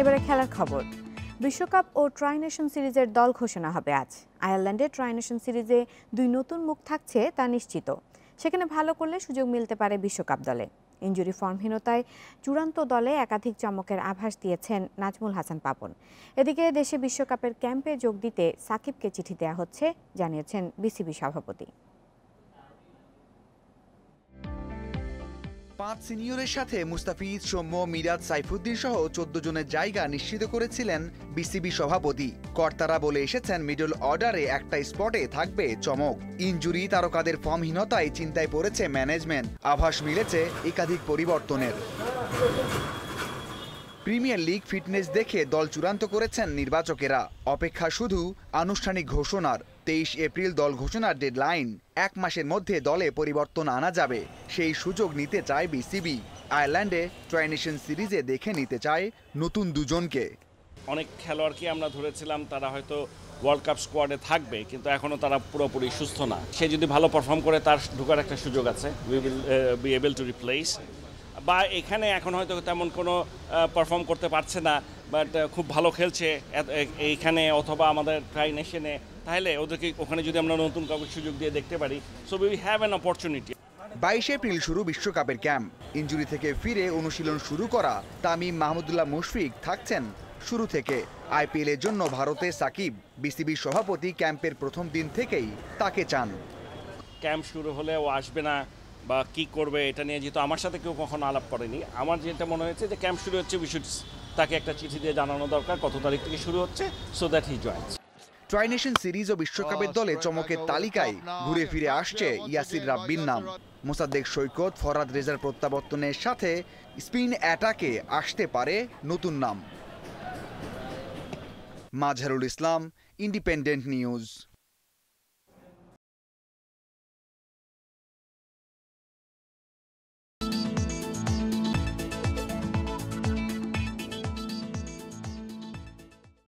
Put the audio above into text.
এবারে খেলার খবর। বিশ্বকাপ ও ট্রাই নেশন সিরিজের দল ঘোষণা হবে আজ। আয়ারল্যান্ডে ট্রাই নেশন সিরিজে দুই নতুন মুখ থাকছে তা নিশ্চিত। সেখানে ভালো করলে সুযোগ মিলতে পারে বিশ্বকাপ দলে। ইঞ্জুরি ফর্মহীনতায় চূড়ান্ত দলে একাধিক চমকের আভাস দিয়েছেন নাজমুল হাসান পাপন এদিকে দেশে বিশ্বকাপের ক্যাম্পে যোগ দিতে সাকিবকে চিঠি দেওয়া হচ্ছে, জানিয়েছেন বিসিবি সভাপতি। পাঁচ সিনিয়রের সাথে মুস্তাফিজ, সৌম্য, মিরাজ, সাইফুদ্দিন সহ চোদ্দ জনের জায়গা নিশ্চিত করেছিলেন বিসিবি সভাপতি। কর্তারা বলে এসেছেন, মিডল অর্ডারে একটা স্পটে থাকবে চমক। ইঞ্জুরি তারকাদের ফর্মহীনতায় চিন্তায় পড়েছে ম্যানেজমেন্ট। আভাস মিলেছে একাধিক পরিবর্তনের। প্রিমিয়ার লিগ ফিটনেস দেখে দল চূড়ান্ত করেছেন নির্বাচকেরা। অপেক্ষা শুধু আনুষ্ঠানিক ঘোষণার। তেইশ এপ্রিল দল ঘোষণার ডেডলাইন এক মাসের মধ্যে দলে পরিবর্তন আনা যাবে। সেই সুযোগ নিতে চায় বিসিবি। আয়ারল্যান্ডে ট্রাইনেশন সিরিজে দেখে নিতে চায় নতুন দুজনকে। অনেক খেলোয়াড়কে আমরা ধরেছিলাম, তারা হয়তো ওয়ার্ল্ড কাপ স্কোয়াডে থাকবে, কিন্তু এখনও তারা পুরোপুরি সুস্থ না। সে যদি ভালো পারফর্ম করে, তার ঢোকার একটা সুযোগ আছে। We will be able to replace বা এখানে এখন হয়তো তেমন কোনো পারফর্ম করতে পারছে না বাট খুব ভালো খেলছে এইখানে অথবা আমাদের ট্রাই নেশনে তাহলে ওদেরকে ওখানে যদি আমরা নতুন কাউকে সুযোগ দিয়ে দেখতে পারি so we have an opportunity বাইশে এপ্রিল শুরু বিশ্বকাপের ক্যাম্প। ইঞ্জুরি থেকে ফিরে অনুশীলন শুরু করা তামিম মাহমুদুল্লাহ মুশফিক থাকছেন শুরু থেকে। আইপিএলের জন্য ভারতে সাকিব বিসিবি সভাপতি ক্যাম্পের প্রথম দিন থেকেই তাকে চান। ক্যাম্প শুরু হলে ও আসবে না বা কি করবে এটা নিয়ে যেহেতু আমার সাথে কেউ কখনো আলাপ করেনি আমার যেটা মনে হয়েছে যে ক্যাম্প শুরু হচ্ছে উই তাকে একটা চিঠি দিয়ে জানানো দরকার কত তারিখ থেকে শুরু হচ্ছে so that he joins trination series ও বিশ্বকাপের দলে চমকের তালিকায় ঘুরে ফিরে আসছে ইয়াসির রাব্বির নাম। মোসাদ্দেক সৈকত ফরাদ রেজার প্রত্যাবর্তনের সাথে স্পিন অ্যাটাকে আসতে পারে নতুন নাম। Majharul Islam independent news.